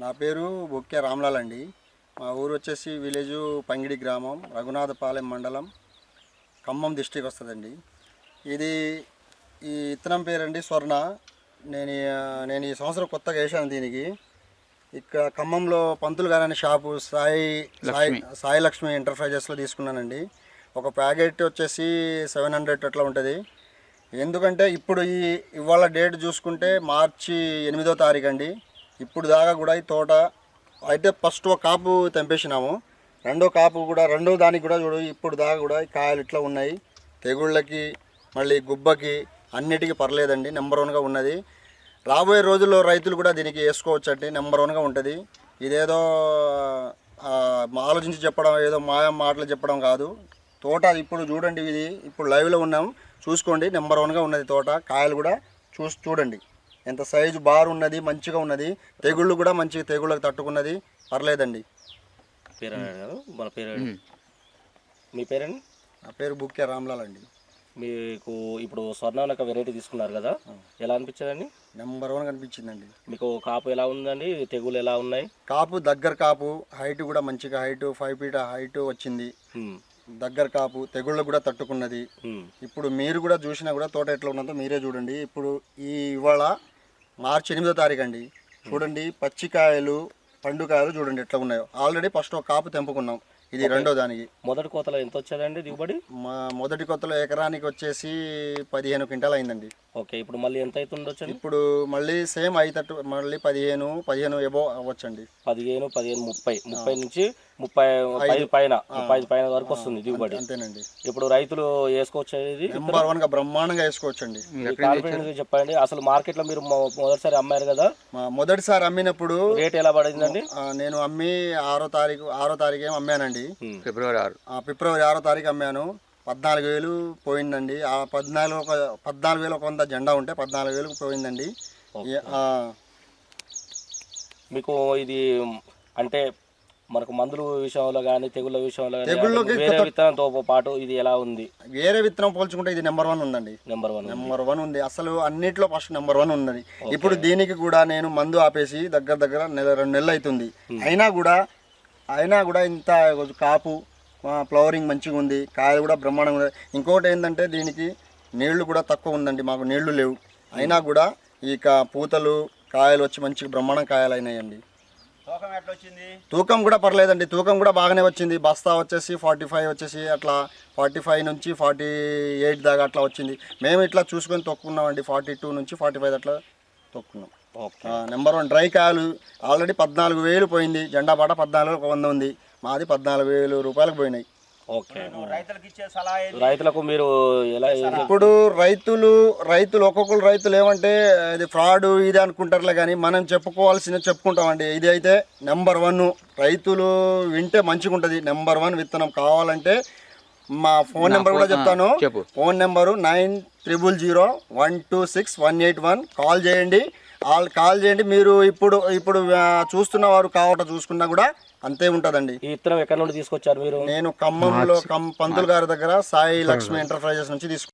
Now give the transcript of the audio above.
నా పేరు బొక్కే రామ్లాల్ అండి. మా ఊరు వచ్చేసి విలేజ్ పంగిడి గ్రామం రఘునాథపాలెం మండలం ఖమ్మం డిస్టిక్ వస్తుందండి. ఇది ఈ ఇత్తనం పేరండి స్వర్ణ. నేను నేను ఈ సంవత్సరం కొత్తగా వేసాను దీనికి. ఇక్కడ ఖమ్మంలో పంతులు గారు అనే షాపు సాయి సాయి సాయి లక్ష్మి ఎంటర్ప్రైజెస్లో తీసుకున్నానండి. ఒక ప్యాకెట్ వచ్చేసి సెవెన్ హండ్రెడ్ అట్లా ఉంటుంది. ఎందుకంటే ఇప్పుడు ఈ ఇవాళ డేట్ చూసుకుంటే మార్చి ఎనిమిదో తారీఖు అండి ఇప్పుడు దాకా కూడా ఈ తోట అయితే ఫస్ట్ ఒక కాపు తెంపేసినాము. రెండో కాపు కూడా రెండో దానికి కూడా చూడు ఇప్పుడు దాకా కూడా ఈ కాయలు ఇట్లా ఉన్నాయి. తెగుళ్ళకి మళ్ళీ గుబ్బకి అన్నిటికీ పర్లేదండి నెంబర్ వన్గా ఉన్నది. రాబోయే రోజుల్లో రైతులు కూడా దీనికి వేసుకోవచ్చండి నెంబర్ వన్గా ఉంటుంది. ఇదేదో ఆలోచించి చెప్పడం ఏదో మాయ మాటలు చెప్పడం కాదు. తోట ఇప్పుడు చూడండి ఇది ఇప్పుడు లైవ్లో ఉన్నాం. చూసుకోండి నెంబర్ వన్గా ఉన్నది తోట. కాయలు కూడా చూసి చూడండి. ఎంత సైజు బారు ఉన్నది మంచిగా ఉన్నది తెగుళ్ళు కూడా మంచిగా తెగుళ్ళకి తట్టుకున్నది పర్లేదండి. పేరు అన్నాడు కదా మన పేరు మీ పేరండి? నా పేరు బుక్కే రామ్లాల్ అండి. మీకు ఇప్పుడు స్వర్ణ ఒక వెరైటీ తీసుకున్నారు కదా ఎలా అనిపించదండి? నెంబర్ వన్ కనిపించిందండి. మీకు కాపు ఎలా ఉందండి? తెగులు ఎలా ఉన్నాయి? కాపు దగ్గర కాపు హైట్ కూడా మంచిగా హైట్ ఫైవ్ ఫీట్ హైట్ వచ్చింది. దగ్గర కాపు తెగుళ్ళు కూడా తట్టుకున్నది. ఇప్పుడు మీరు కూడా చూసినా కూడా తోట ఎట్లా ఉన్నదో మీరే చూడండి. ఇప్పుడు ఈ ఇవాళ మార్చి ఎనిమిదో తారీఖు అండి. చూడండి పచ్చికాయలు పండుకాయలు చూడండి ఎట్లా ఉన్నాయో. ఆల్రెడీ ఫస్ట్ ఒక కాపు తెంపుకున్నాం. ఇది రెండో దానికి. మొదటి కోతలో ఎంత వచ్చేదండి దిగుబడి? మా మొదటి కొత్తలో ఎకరానికి వచ్చేసి పదిహేను క్వింటాల్ అయిందండి. ఓకే ఇప్పుడు మళ్ళీ ఎంత అవుతుండొచ్చండి ఇప్పుడు మళ్ళీ సేమ్ అయితట్టు మళ్ళీ పదిహేను పదిహేను ఎబో అవ్వచ్చండి. పదిహేను పదిహేను ముప్పై. ముప్పై నుంచి ముప్పై ఐదు. పైన ముప్పై ఐదు పైన వరకు వస్తుంది దిగుబడి. అంతేనండి. ఇప్పుడు రైతులు వేసుకోవచ్చు ఇది? నెంబర్ వన్గా బ్రహ్మాండంగా వేసుకోవచ్చండి. కాన్ఫిడెన్స్ చెప్పండి. అసలు మార్కెట్లో మీరు మొ- మొదటిసారి అమ్మారు కదా? మొదటిసారి అమ్మినప్పుడు రేట్ ఎలా పడిందండి? నేను అమ్మి ఆరో తారీఖు ఆరో తారీఖు ఏమో అమ్మానండి. ఫిబ్రవరి ఆరు. ఆ, ఫిబ్రవరి ఆరో తారీఖు అమ్మాను. పద్నాలుగు వేలు పోయిందండి. ఆ పద్నాలుగు ఒక పద్నాలుగు వేలు ఒక వంద జెండా ఉంటే పద్నాలుగు వేలకు పోయిందండి మీకు ఇది అంటే మనకు మందుల విషయంలో కానీ తెగుళ్ళ విషయంలో వేరే విత్తనంతో పాటు ఇది ఎలా ఉంది? వేరే విత్తనం పోల్చుకుంటే ఇది నెంబర్ వన్ ఉందండి. నెంబర్ వన్ నెంబర్ వన్ ఉంది. అసలు అన్నిట్లో ఫస్ట్ నెంబర్ వన్ ఉన్నది. ఇప్పుడు దీనికి కూడా నేను మందు ఆపేసి దగ్గర దగ్గర నెల రెండు నెలలు అవుతుంది. అయినా కూడా అయినా కూడా ఇంత కాపు ఫ్లవరింగ్ మంచిగా ఉంది కాయలు కూడా బ్రహ్మాండంగా ఉంది ఇంకొకటి ఏంటంటే దీనికి నీళ్ళు కూడా తక్కువ ఉందండి మాకు నీళ్ళు లేవు. అయినా కూడా ఈ పూతలు కాయలు వచ్చి మంచిగా బ్రహ్మాండం కాయలు అయినాయండి. తూకం కూడా పర్లేదండి తూకం కూడా బాగానే వచ్చింది. బస్తా వచ్చేసి ఫార్టీ ఫైవ్ వచ్చేసి అట్లా ఫార్టీ ఫైవ్ నుంచి ఫార్టీ ఎయిట్ దాకా అట్లా వచ్చింది. మేము ఇట్లా చూసుకొని తొక్కున్నామండి ఫార్టీ టూ నుంచి ఫార్టీ ఫైవ్ అట్లా తొక్కున్నాం. నెంబర్ వన్ డ్రై కాయలు ఆల్రెడీ పద్నాలుగు వేలు పోయింది జెండా పాట పద్నాలుగు వంద ఉంది. మాది పద్నాలుగు వేలు రూపాయలకు పోయినాయి. ఓకే. రైతులకు మీరు ఎలా ఇప్పుడు రైతులు రైతులు ఒక్కొక్కరు రైతులు ఏమంటే ఇది ఫ్రాడ్ ఇది అనుకుంటారులే కానీ మనం చెప్పుకోవాల్సిన చెప్పుకుంటామండి. ఇది అయితే నెంబర్ వన్. రైతులు వింటే మంచిగా ఉంటుంది. నెంబర్ వన్ విత్తనం కావాలంటే మా ఫోన్ నెంబర్ కూడా చెప్తాను. Phone number nine triple zero one two six one eight one. Call చేయండి. వాళ్ళు కాల్ చేయండి మీరు ఇప్పుడు ఇప్పుడు చూస్తున్న వారు కావట చూసుకున్నా కూడా అంతే ఉంటుందండి. ఈ విత్తనం ఎక్కడి నుండి తీసుకొచ్చారు మీరు? నేను ఖమ్మంలో కమ్ పంతులు గారి దగ్గర సాయి లక్ష్మి ఎంటర్ప్రైజెస్ నుంచి తీసుకు